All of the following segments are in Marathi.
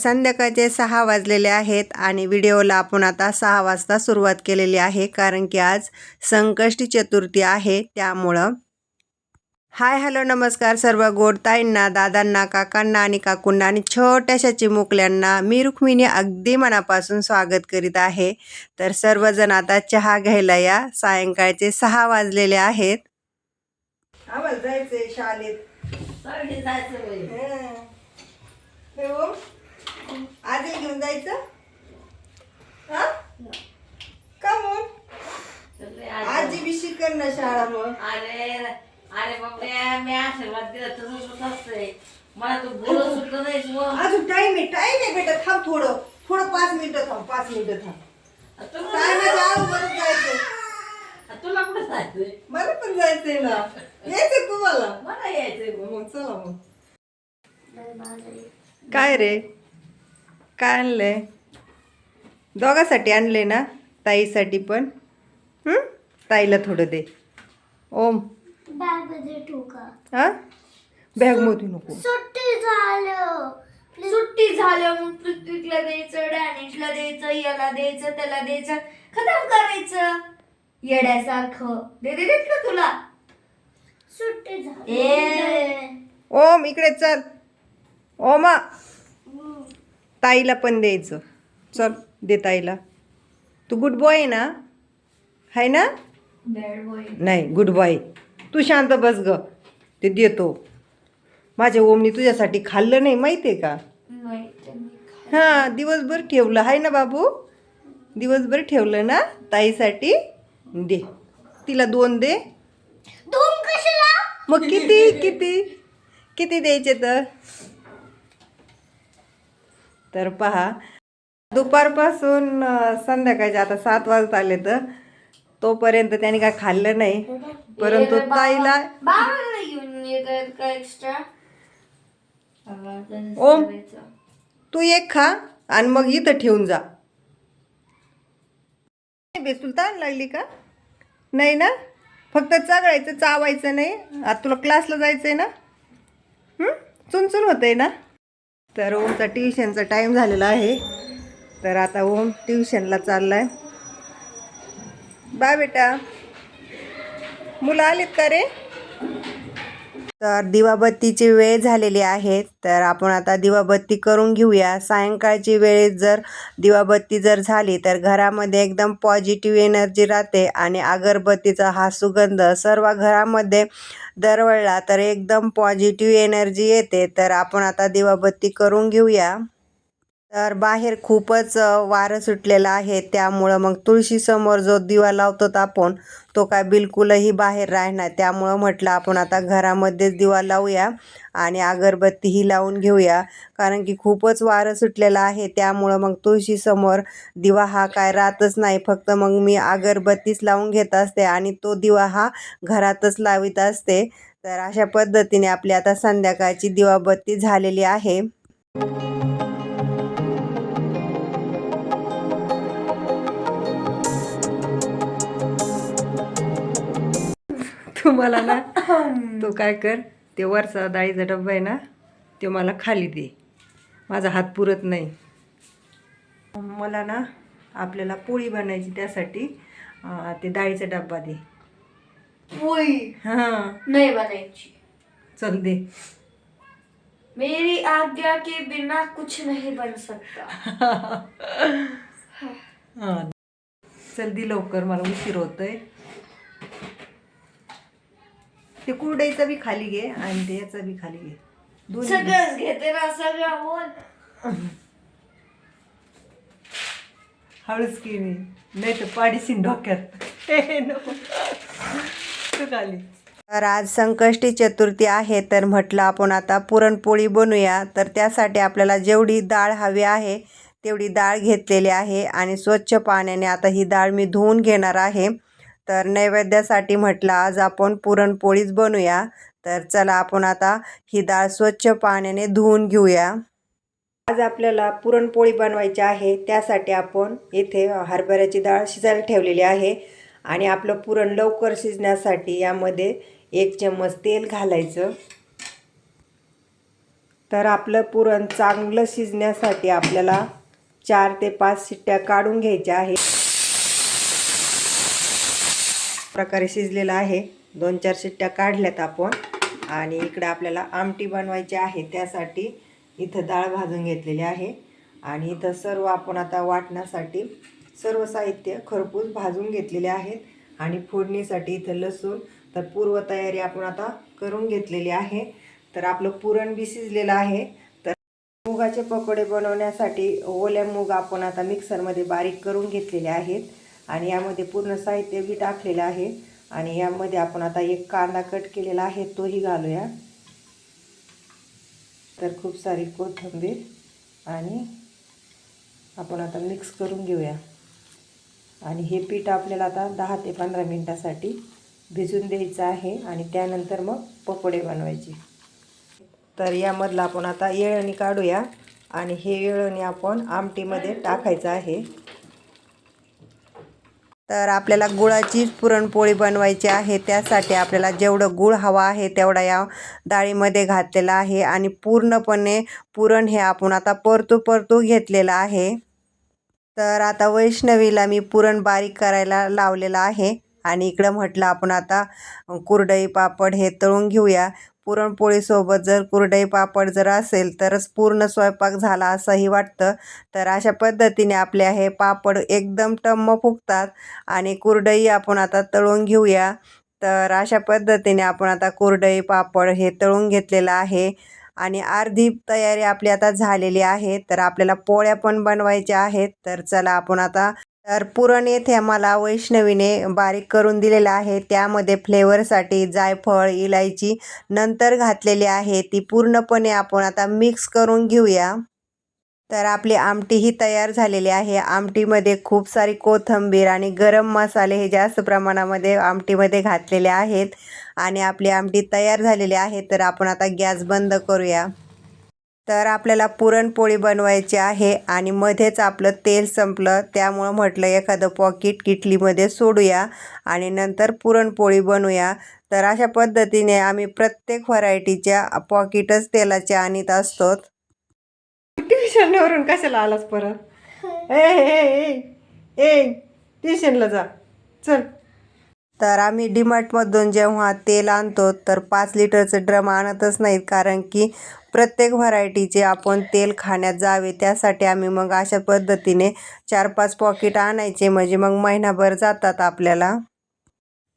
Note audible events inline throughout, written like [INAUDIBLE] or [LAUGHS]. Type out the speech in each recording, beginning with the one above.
संध्याकाळचे सहा वाजलेले आहेत आणि व्हिडिओला आपण आता सहा वाजता सुरुवात केलेली आहे कारण की आज संकष्टी चतुर्थी आहे त्यामुळं. हाय हॅलो नमस्कार सर्व गोड ताईंना दादांना काकांना आणि काकूंना आणि छोट्याशा चिमुकल्यांना मी रुक्मिणी अगदी मनापासून स्वागत करीत आहे. तर सर्वजण आता चहा घ्यायला या. सायंकाळचे सहा वाजलेले आहेत. शाळेत. हे हो आधी घेऊन जायचं? हा? का मग आज- आजी बी शिकल ना शाळा मग. अरे अरे बापरे मी आशीर्वाद दिला तर सुटत असते? मला तू बोलत अजून टाइम आहे टाइम आहे बेटा थांब थोडं. थोडं पाच मिनिटं थांब पाच मिनिटं थांब. तुला टायमाच्या अगोदरच जायचंय? तुला कुठं जायचंय? मला पण जायचंय ना. यायचंय तुम्हाला. मला यायचंय. मग. मग. चला मग काय रे? काय आणलंय? दोघासाठी आणलंय ना ताईसाठी पण. हं? ताईला थोडं दे. ओम. बॅगमध्ये हा? बॅगमध्ये नको. सुट्टी झालं. सुट्टी झालं मग पृथ्वीला द्यायचं डॅनिशला द्यायचं याला द्यायचं त्याला द्यायचं. खतम करायचं. येड्यासारखं. दे दे देत का तुला? सुट्टी झाली. ओम इकडे चल. ओमा. ताईला पण द्यायचं. चल दे ताईला. तू गुड बॉय आहे ना? आहे ना? नाही गुड बॉय तू शांत बस ग. ते देतो. माझ्या ओमनी तुझ्यासाठी खाल्लं नाही माहिती आहे का हां दिवसभर ठेवलं. आहे ना बाबू? दिवसभर ठेवलं ना ताईसाठी? दे. तिला दोन दे. दोन कशाला? मग किती किती? किती द्यायचे तर? तर पहा दुपारपासून संध्याकाळचे आता सात वाजत आले तर तोपर्यंत त्याने काय खाल्लं नाही. परंतु ताईला ओम. तू एक खा आणि मग इथं ठेवून जा. बेस तुला ताण लागली का? नाही ना? फक्त चागळायचं चावायचं नाही. आता तुला क्लासला जायचं आहे ना? हं? चुनचुन होतं आहे ना? तर ओमचा ट्युशनचा टाईम झालेला आहे. तर आता ओम ट्युशनला चालला आहे बाय बेटा. मुलं आलीत का रे? तर दिवाबत्तीची वेळ झालेली आहे. तर आपण आता दिवाबत्ती करून घेऊया. सायंकाळची वेळेत जर दिवाबत्ती जर झाली तर घरामध्ये एकदम पॉझिटिव्ह एनर्जी राहते आणि अगरबत्तीचा हा सुगंध सर्व घरामध्ये दरवळला तर एकदम पॉझिटिव्ह एनर्जी येते. तर आपण आता दिवाबत्ती करून घेऊया. तर बाहेर खूपच वारं सुटलेलं आहे. त्यामुळं मग तुळशीसमोर जो दिवा लावतो आपण तो काय बिलकुलही बाहेर राहणार त्यामुळं म्हटलं आपण आता घरामध्येच दिवा लावूया आणि अगरबत्तीही लावून घेऊया. कारण की खूपच वारं सुटलेलं आहे. त्यामुळं मग तुळशीसमोर दिवा हा काय राहतच नाही. फक्त मग मी अगरबत्तीच लावून घेत असते आणि तो दिवा हा घरातच लावित असते. तर अशा पद्धतीने आपली आता संध्याकाळची दिवाबत्ती झालेली आहे. तुम्हाला ना तो काय कर ते वरचा डाळीचा डब्बा आहे ना ते मला खाली दे. माझा हात पुरत नाही. मला ना आपल्याला पोळी बनायची त्यासाठी ते डाळीचा डब्बा दे. पोळी? हां. नाही बनायची. चल दे. मेरी आज्ञा के बिना कुछ नहीं बन सकता. [LAUGHS] हां. चल दे लवकर मला उशीर होतोय. ते कुरडईचा बी खाली घे आणि ते याचा बी खाली घे. दोन्ही घे. सगळंच घेते ना सगळं. बोल हळूच की मी. नाही तर पाडीशीन डोक्यात. हे नको. तू खाली. तर आज संकष्टी चतुर्थी आहे तर म्हटलं आपण आता पुरणपोळी बनवूया तर त्यासाठी आपल्याला जेवढी डाळ हवी आहे तेवढी डाळ घेतलेली आहे. आणि स्वच्छ पाण्याने आता ही डाळ मी धुवून घेणार आहे. तर नैवेद्यासाठी म्हटलं आज आपण पुरणपोळीच बनवूया तर चला आपण आता ही डाळ स्वच्छ पाण्याने धुवून घेऊया. आज आपल्याला पुरणपोळी बनवायची आहे त्यासाठी आपण इथे हरभऱ्याची डाळ शिजायला ठेवलेली आहे आणि आपलं पुरण लवकर शिजण्यासाठी यामध्ये एक चम्मच तेल घालायचं. तर आपलं पुरण चांगलं शिजण्यासाठी आपल्याला चार ते पाच शिट्ट्या काढून घ्यायच्या आहे प्रकारे शिजलेलं आहे. दोन चार शिट्ट्या काढल्यात आपण. आणि इकडे आपल्याला आमटी बनवायची आहे. त्यासाठी इथं डाळ भाजून घेतलेली आहे. आणि इथं सर्व आपण आता वाटण्यासाठी सर्व साहित्य खरपूस भाजून घेतलेले आहेत. आणि फोडणीसाठी इथं लसूण तर पूर्वतयारी आपण आता करून घेतलेली आहे. तर आपलं पुरण बी शिजलेलं आहे. तर मुगाचे पकोडे बनवण्यासाठी ओल्या मूग आपण आता मिक्सरमध्ये बारीक करून घेतलेले आहेत. आणि यामध्ये पूर्ण साहित्य बी टाकलेलं आहे. आणि यामध्ये आपण आता एक कांदा कट केलेला आहे तोही घालूया. तर खूप सारी कोथिंबीर आणि आपण आता मिक्स करून घेऊया. आणि हे पीठ आपल्याला आता दहा ते पंधरा मिनटासाठी भिजून द्यायचं आहे आणि त्यानंतर मग पकोडे बनवायचे. तर यामधलं आपण आता येळणी काढूया आणि हे येळणी आपण आमटीमध्ये टाकायचं आहे. तर आपल्याला गुळाचीच पुरणपोळी बनवायची आहे. त्यासाठी आपल्याला जेवढं गुळ हवा आहे तेवढा या डाळीमध्ये घातलेला आहे आणि पूर्णपणे पुरण हे आपण आता परतू परतू घेतलेलं आहे. तर आता वैष्णवीला मी पुरण बारीक करायला लावलेलं आहे आणि इकडं म्हटलं आपण आता कुरडई पापड हे तळून घेऊया. पुरणपोळीसोबत जर कुरडई पापड जर असेल तरच पूर्ण स्वयंपाक झाला असंही वाटतं. तर अशा पद्धतीने आपले हे पापड एकदम टम्म फुगतात आणि कुरडई आपण आता तळून घेऊया. तर अशा पद्धतीने आपण आता कुरडई पापड हे तळून घेतलेलं आहे आणि अर्धी तयारी आपली आता झालेली आहे. तर आपल्याला पोळ्या पण बनवायच्या आहेत. तर चला आपण आता तर पुरण येथे मला वैष्णवीने बारीक करून दिलेलं आहे. त्यामध्ये फ्लेवरसाठी जायफळ इलायची नंतर घातलेली आहे. ती पूर्णपणे आपण आता मिक्स करून घेऊया. तर आपली आमटी ही तयार झालेली आहे. आमटीमध्ये खूप सारी कोथिंबीर आणि गरम मसाले हे जास्त प्रमाणामध्ये आमटीमध्ये घातलेले आहेत. आणि आपली आमटी तयार झालेली आहे. तर आपण आता गॅस बंद करूया. तर आपल्याला पुरणपोळी बनवायची आहे आणि मध्येच आपलं तेल संपलं. त्यामुळं म्हटलं एखादं पॉकेट किटलीमध्ये सोडूया आणि नंतर पुरणपोळी बनवूया. तर अशा पद्धतीने आम्ही प्रत्येक व्हरायटीच्या पॉकेटच तेलाचे आणत असतो ट्युशनवरून कशाला आलास परत? ए ए ए ए ट्युशनला जा. चल. तर आम्ही डीमार्टमधून जेव्हा तेल आणतो तर पाच लिटरचं ड्रम आणतच नाहीत. कारण की प्रत्येक व्हरायटीचे आपण तेल खाण्यात जावे त्यासाठी आम्ही मग अशा पद्धतीने चार पाच पॉकेट आणायचे. म्हणजे मग महिनाभर जातात आपल्याला.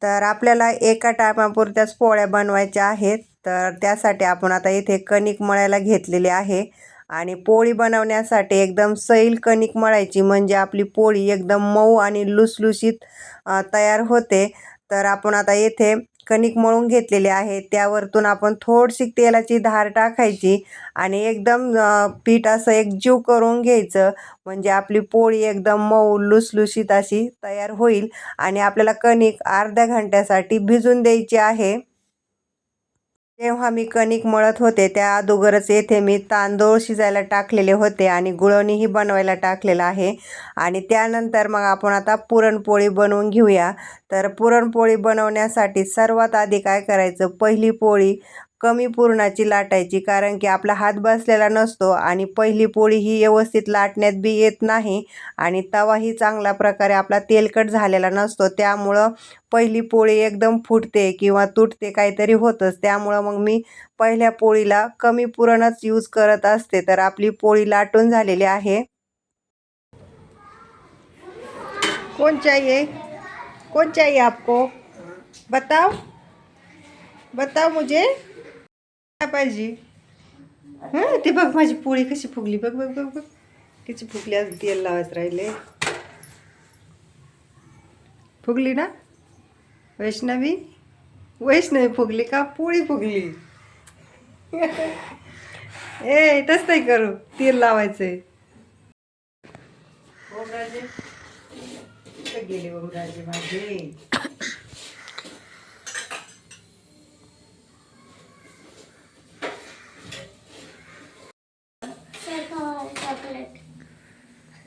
तर आपल्याला एका टायमापुरत्याच पोळ्या बनवायच्या आहेत. तर त्यासाठी आपण आता इथे कणिक मळायला घेतलेली आहे. आणि पोळी बनवण्यासाठी एकदम सैल कणिक मळायची. म्हणजे आपली पोळी एकदम मऊ आणि लुसलुशीत तयार होते. तर आपण आता येथे कणिक मळून घेतलेले आहे त्यावरतून आपण थोडीशी तेलाची धार टाकायची आणि एकदम पीठ असं एकजीव करून घ्यायचं. म्हणजे आपली पोळी एकदम मऊ लुसलुशीत अशी तयार होईल. आणि आपल्याला कणिक अर्ध्या घंट्यासाठी भिजून द्यायची आहे. जेव्हा मी कणिक मळत होते त्या अगोदरच येथे मी तांदूळ शिजायला टाकलेले होते आणि गुळवणीही बनवायला टाकलेलं आहे. आणि त्यानंतर मग आपण आता पुरणपोळी बनवून घेऊया. तर पुरणपोळी बनवण्यासाठी सर्वात आधी काय करायचं? पहिली पोळी कमी पुरणाची लाटायची कारण की आपला हात बसलेला नसतो आणि पहिली पोळी ही व्यवस्थित लाटण्यात बी येत नाही आणि तवाही चांगल्या प्रकारे आपला तेलकट झालेला नसतो. त्यामुळं पहिली पोळी एकदम फुटते किंवा तुटते काहीतरी होतंच. त्यामुळं मग मी पहिल्या पोळीला कमी पुरणच यूज करत असते. तर आपली पोळी लाटून झालेली आहे. कौन चाहिए कौन चाहिए आपको? बताओ. बताओ मुझे. काय पाहिजे. हं ते बघ माझी पोळी कशी फुगली बघ बघ बघ बघ. किती फुगली आज तेल लावायचं राहिले. फुगली ना? वैष्णवी? वैष्णवी फुगली का? पोळी फुगली. ए तस नाही करू. तेल लावायचंय. गेले बघू राजे माझे.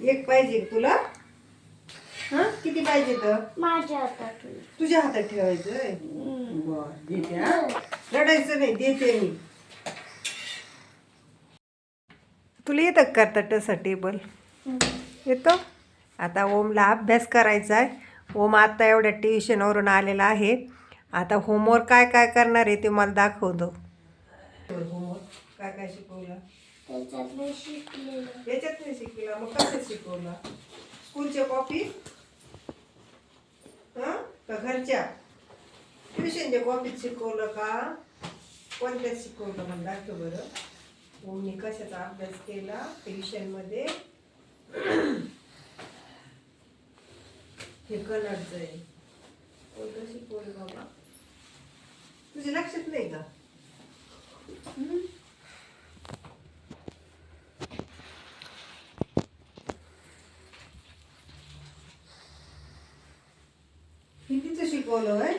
एक पाहिजे तुला? हा? किती पाहिजे तर? माझ्या हातात तुझ्या हातात ठेवायचंय? बर देते हा? रडायचं नाही देते मी. तुला येतं का करता तसं टेबल? येतो? आता ओमला अभ्यास करायचा आहे. ओम आता एवढ्या ट्युशनवरून आलेला आहे. आता होमवर्क काय काय करणार आहे ते मला दाखवतो होमवर्क काय काय शिकवलं? त्याच्यात नाही शिकलेलं याच्यात नाही शिकवलं मग कसं शिकवलं? स्कूलच्या कॉपी हां? का घरच्या? ट्युशनच्या कॉपीत शिकवलं का? कोणत्यात शिकवलं मला दाखव बरं. मी कशाचा अभ्यास केला? ट्युशनमध्ये हे कलरचं आहे. कोणतं शिकवलं बाबा? तुझ्या लक्षात नाही का? शिकवलं आहे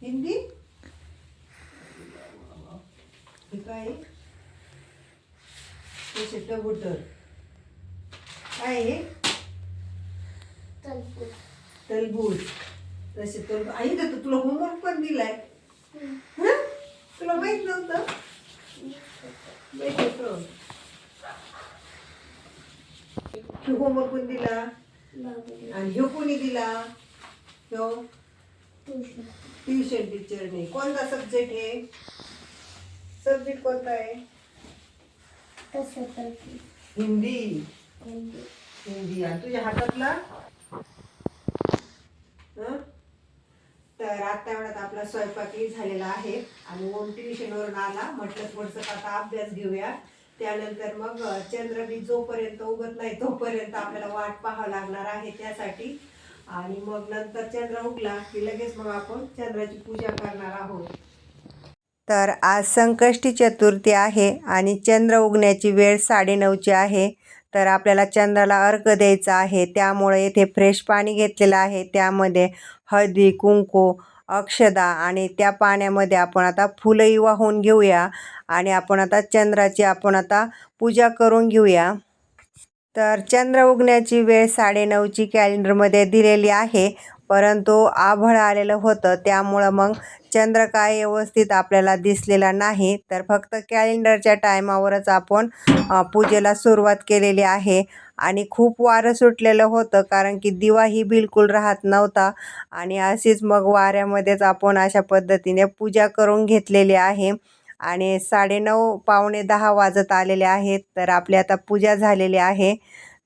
हिंदी? हे काय? हे शिट्ट बुटर काय आहे हे? टरबूज तसे तर आई तर तुला होमवर्क पण दिलाय. हं? तुला माहीत नव्हतं? माहीत होतं. होमवर्क पण दिला. आणि ह्यो कोणी दिला? ह्यो ट्युशन टीचरने कोणता सब्जेक्ट आहे? सब्जेक्ट कोणता आहे? हिंदी. हिंदी. आणि तुझ्या हातातला? हं? तर आता एवढ्यात आपला स्वयंपाकही झालेला आहे. आणि ओम ट्युशनवरून आला. म्हटलं थोडंसं आता अभ्यास घेऊया. त्यानंतर मग अं, चंद्र बी जोपर्यंत उगत नाही तोपर्यंत आपल्याला वाट पाहावं लागणार आहे त्यासाठी. आणि मग नंतर चंद्र उगला की लगेच मग आपण चंद्राची पूजा करणार आहोत. तर आज संकष्टी चतुर्थी आहे आणि चंद्र उगण्याची वेळ साडेनऊची आहे. तर आपल्याला चंद्राला अर्घ द्यायचा आहे. त्यामुळे येथे फ्रेश पाणी घेतलेलं आहे. त्यामध्ये हळदी कुंकू अक्षदा आणि त्या पाण्यामध्ये आपण आता फुलंही वाहून घेऊया. आणि आपण आता चंद्राची आपण आता पूजा करून घेऊया. तर चंद्र उगण्याची वेळ साडेनऊची कॅलेंडरमध्ये दिलेली आहे. परंतु आभळ आलेलं होतं. त्यामुळं मग चंद्र काय व्यवस्थित आपल्याला दिसलेला नाही. तर फक्त कॅलेंडरच्या टायमावरच आपण पूजेला सुरुवात केलेली आहे. आणि खूप वारं सुटलेलं होतं कारण की दिवाही बिलकुल राहत नव्हता. आणि अशीच मग वाऱ्यामध्येच आपण अशा पद्धतीने पूजा करून घेतलेली आहे. आणि साडेनऊ पावणे दहा वाजत आलेले आहेत तर आपली आता पूजा झालेली आहे.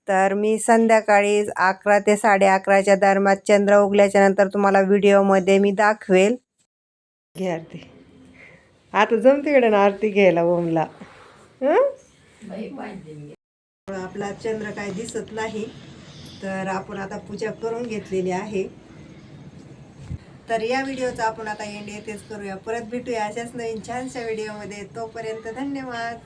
तर मी संध्याकाळी अकरा ते साडे अकराच्या दरम्यान चंद्र उगल्याच्या नंतर तुम्हाला व्हिडिओमध्ये मी दाखवेल. घे आरती. आता जमते ना आरती घ्यायला ओमला. बाई आपला चंद्र काय दिसत नाही तर आपण आता पूजा करून घेतलेली आहे. तर या व्हिडिओचा आपण आता एंड येथेच करूया. परत भेटूया अशाच नवीन छानशा व्हिडिओमध्ये. तोपर्यंत धन्यवाद.